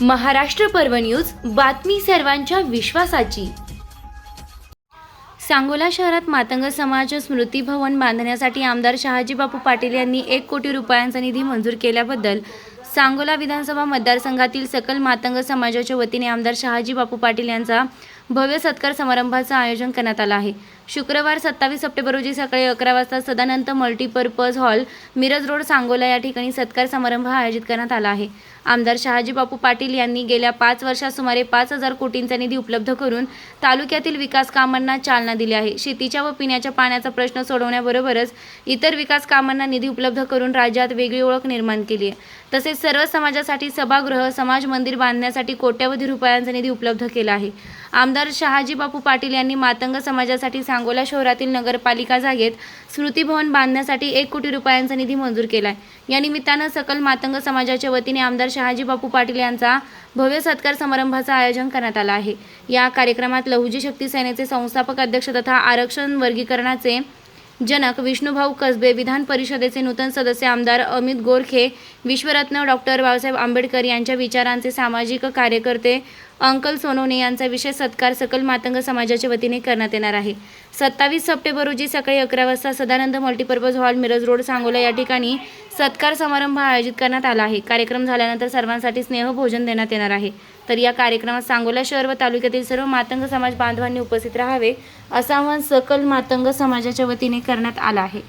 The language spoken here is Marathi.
महाराष्ट्र पर्व न्यूज बातमी सर्वांच्या विश्वासाची. सांगोला शहरात मातंग समाज स्मृती भवन बांधण्यासाठी आमदार शहाजीबापू पाटील यांनी एक कोटी रुपयांचा निधी मंजूर केल्याबद्दल सांगोला विधानसभा मतदारसंघातील सकल मातंग समाजाच्या वतीने आमदार शहाजीबापू पाटील यांचा भव्य सत्कार समारंभाचं आयोजन करण्यात आलं आहे. शुक्रवार सत्तावीस सप्टेंबर रोजी सकाळी अकरा वाजता Sadanand multipurpose hall Miraj road Sangola या ठिकाणी सत्कार समारंभ आयोजित करण्यात आला आहे. आमदार शहाजी बापू पाटील यांनी गेल्या पाच वर्षात सुमारे पाच हजार कोटींचा निधी उपलब्ध करून तालुक्यातील विकास कामांना चालना दिली आहे. शेतीच्या व पिण्याच्या पाण्याचा प्रश्न सोडवण्याबरोबरच इतर विकास कामांना निधी उपलब्ध करून राज्यात वेगळी ओळख निर्माण केली आहे. तसेच सर्व समाजासाठी सभागृह समाज मंदिर बांधण्यासाठी कोट्यवधी रुपयांचा निधी उपलब्ध केला आहे. आमदार शहाजी बापू पाटील यांनी मातंग समाजासाठी सांगोला शहरातील नगरपालिका जागेत स्मृतिभवन बांधण्यासाठी एक कोटी रुपयांचा निधी मंजूर केला आहे या निमित्तानं सकल मातंग समाजाच्या वतीने आमदार शहाजी बापू पाटील यांचा भव्य सत्कार समारंभाचं आयोजन करण्यात आलं आहे. या कार्यक्रमात लहुजी शक्ती सेनेचे संस्थापक अध्यक्ष तथा आरक्षण वर्गीकरणाचे जनक विष्णुभाऊ कसबे विधान परिषदेचे नूतन सदस्य आमदार अमित गोरखे विश्वरत्न डॉक्टर बाबासाहेब आंबेडकर यांच्या विचारांचे सामाजिक कार्यकर्ते अंकल सोनोने यांचा विशेष सत्कार सकल मातंग समाजाच्या वतीने करण्यात येणार आहे. सत्तावीस सप्टेंबर रोजी सकाळी अकरा वाजता Sadanand multipurpose hall Miraj road Sangola या ठिकाणी सत्कार समारंभ आयोजित करण्यात आला आहे. कार्यक्रम झाल्यानंतर सर्वांसाठी स्नेहभोजन देण्यात येणार आहे. तर या कार्यक्रमात सांगोला शहर व तालुक्यातील सर्व मातंग समाज बांधवांनी उपस्थित राहावे असं आवाहन सकल मातंग समाजाच्या वतीने करण्यात आलं आहे.